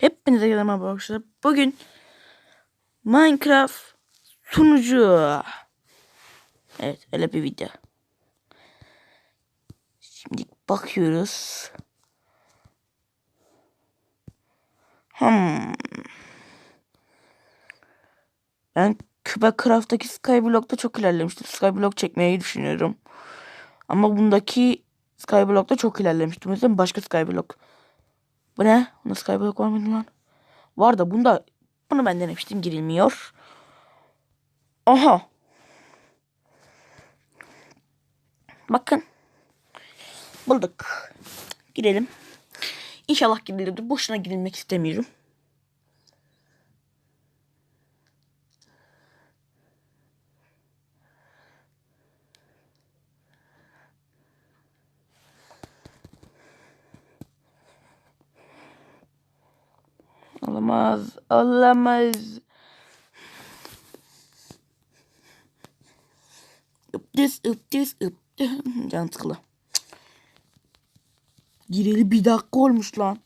Hepinize merhaba arkadaşlar. Bugün Minecraft sunucu. Evet öyle bir video. Şimdi bakıyoruz. Hmm. Ben Craft'taki Skyblock'ta çok ilerlemiştim. Skyblock çekmeyi düşünüyorum. Ama bundaki Skyblock'ta çok ilerlemiştim. O yüzden başka Skyblock. Bu ne? Bunda Skyblock var lan? Var da bunda bunu ben denemiştim girilmiyor. Aha. Bakın. Bulduk. Girelim. İnşallah girilir. Boşuna girilmek istemiyorum. Olamaz. Olamaz. Üptüs üptüs üptüs. Can sıkılı. Gireli bir dakika olmuş lan.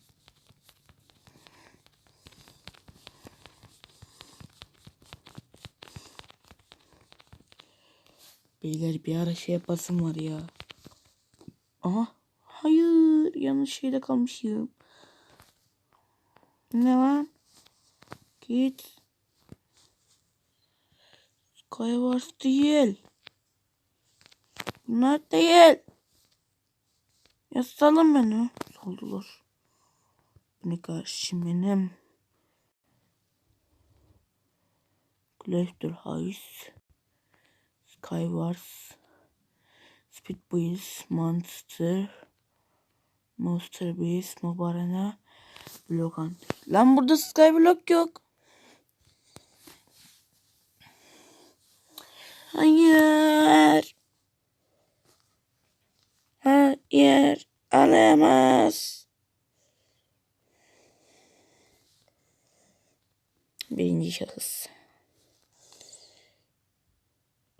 Beyler bir ara şey yapasım var ya. Aha. Hayır. Yanlış şeyde kalmışım. Ne lan? Git. Skywars değil. Bunlar değil. Ya salın beni. Saldılar. Ne karşı benim. Glacier House. Skywars. Speed Boys. Monster. Monster Beast. Mobarana. Block Hunter. Lan burada Skyblock yok. Hayır. Hayır. Alamaz. Birinci şahıs.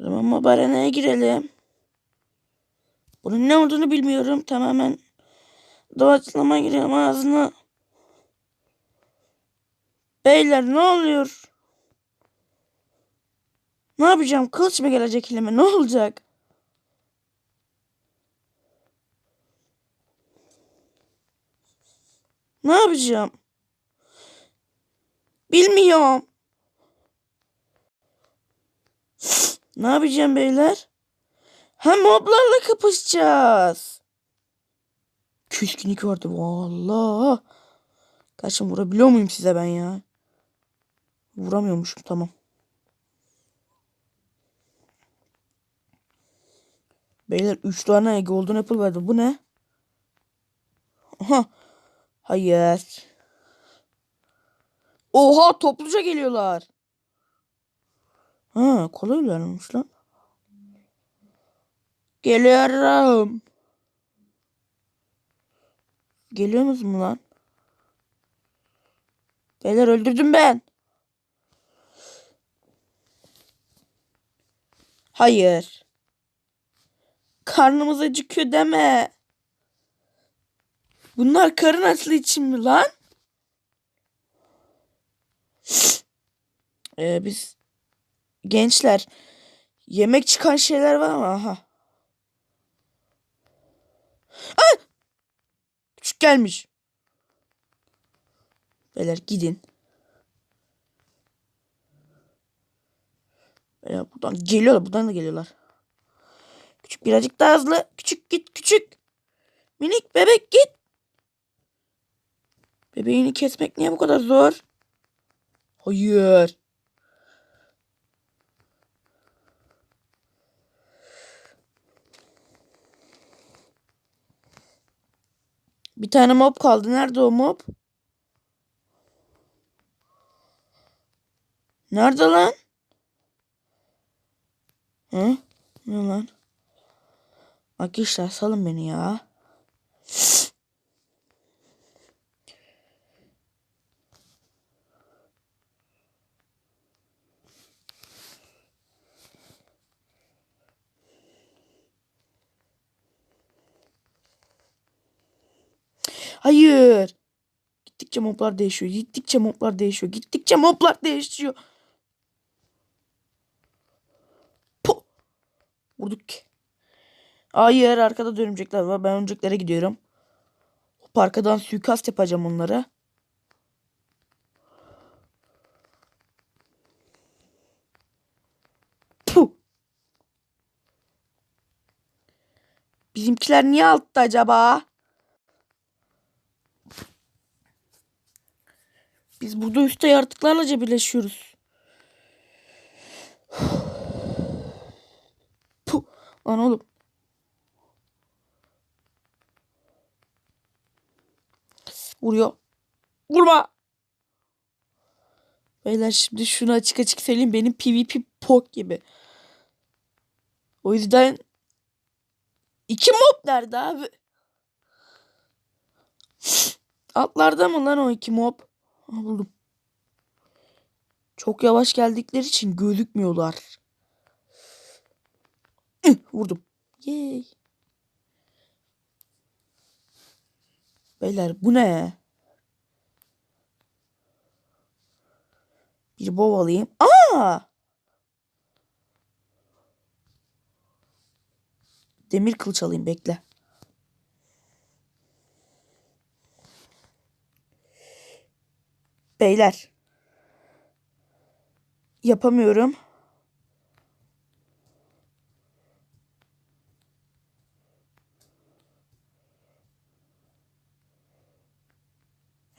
O zaman Mobarana'ya girelim. Bunun ne olduğunu bilmiyorum. Tamamen doğaçlama giriyorum ağzına. Beyler ne oluyor? Ne yapacağım? Kılıç mı gelecek elime? Ne olacak? Ne yapacağım? Bilmiyorum. Ne yapacağım beyler? Ha moblarla kapışacağız. Küskünlük vardı vallahi. Kaçın vurabiliyor muyum size ben ya? Vuramıyormuşum tamam. Beyler 3 tane golden apple verdi. Bu ne? Aha. Hayır. Oha topluca geliyorlar. Ha kolay ilerlemiş lan. Geliyorum. Geliyor musun mu lan? Beyler öldürdüm ben. Hayır. Karnımız acıkıyor deme. Bunlar karın açlığı için mi lan? Ee, biz gençler yemek çıkan şeyler var ama aha. Aa! Küçük gelmiş. Beyler gidin. Beyler buradan geliyorlar. Buradan da geliyorlar. Küçük birazcık daha hızlı. Küçük git küçük. Minik bebek git. Bebeğini kesmek niye bu kadar zor? Hayır. Bir tane mob kaldı. Nerede o mob? Nerede lan? Hı? Ne lan? Arkadaşlar salın beni ya. Hayır. Gittikçe moblar değişiyor. Gittikçe moblar değişiyor. Gittikçe moblar değişiyor. Puh. Vurduk. ki. Hayır arkada da var. Ben örümceklere gidiyorum. Hop arkadan suikast yapacağım onlara. Puh. Bizimkiler niye altta acaba? Biz burada üstte yaratıklarla cebirleşiyoruz. Puh. Lan oğlum. Vuruyor. Vurma. Beyler şimdi şunu açık açık söyleyeyim. Benim PvP pok gibi. O yüzden iki mob nerede abi? Altlarda mı lan o iki mob? Ha, buldum. Çok yavaş geldikleri için gözükmüyorlar. Ih, Vurdum. Yay. Beyler bu ne? Bir bov alayım. Aa! Demir kılıç alayım bekle. Beyler. Yapamıyorum.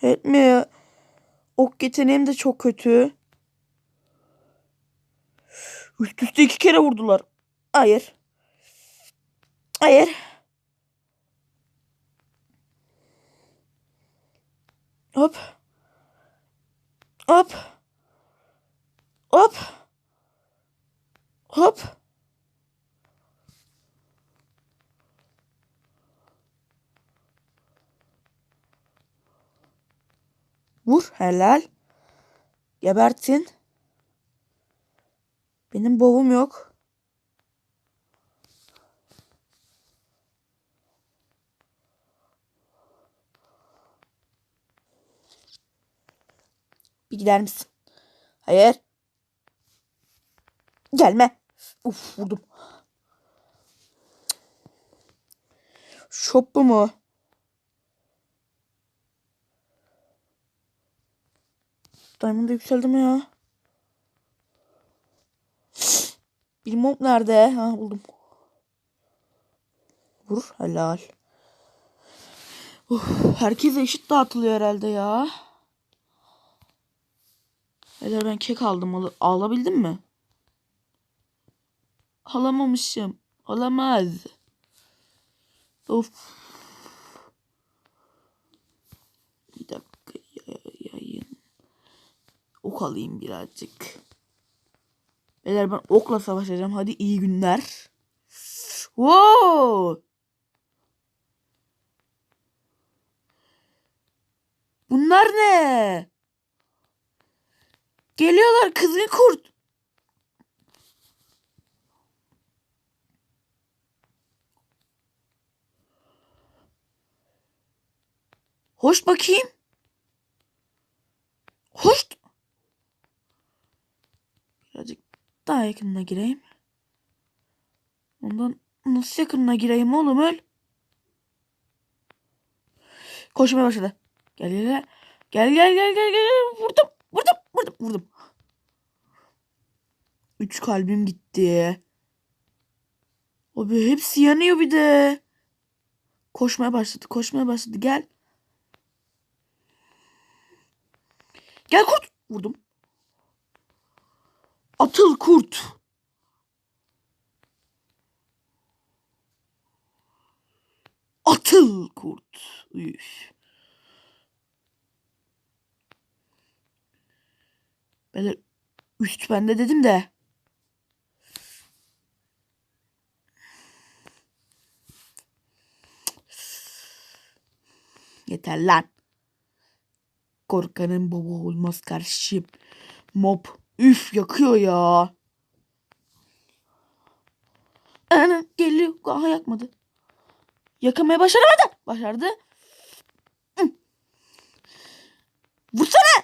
Etmiyor. Ok yeteneğim de çok kötü. Üst üste iki kere vurdular. Hayır. Hayır. Hop. Hop. Hop. Vur helal. Gebertin. Benim bovum yok. Bir gider misin? Hayır. Gelme. Uf vurdum. Şop mu? Diamond yükseldi mi ya? Bir mob nerede? Ha buldum. Vur helal. Uf, herkese eşit dağıtılıyor herhalde ya. Helal ben kek aldım. Al mi? Alamamışım. Alamaz. Of. Bir dakika ya- yayın. Ok alayım birazcık. Beyler ben okla savaşacağım. Hadi iyi günler. Wow! Bunlar ne? Geliyorlar kızgın kurt. Hoş bakayım. Hoş. Birazcık daha yakınına gireyim. Ondan nasıl yakınına gireyim oğlum öl. Koşmaya başladı. Gel gel gel. Gel gel gel gel. Vurdum. Vurdum. Vurdum. Vurdum. Üç kalbim gitti. Abi hepsi yanıyor bir de. Koşmaya başladı. Koşmaya başladı. Gel. Gel kurt. Vurdum. Atıl kurt. Atıl kurt. Üf. Böyle üst bende dedim de. Yeter lan. Korkanın baba olmaz kardeşim. Mob. Üf yakıyor ya. Ana geliyor. Aha yakmadı. Yakamaya başaramadı. Başardı. Vursana.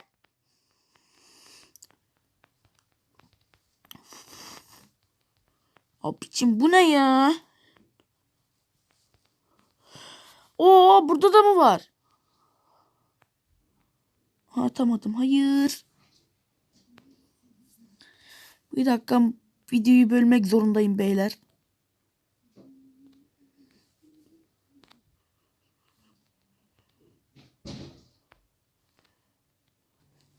Abicim bu ne ya? Oo burada da mı var? Ha atamadım. Hayır. Bir dakika videoyu bölmek zorundayım beyler.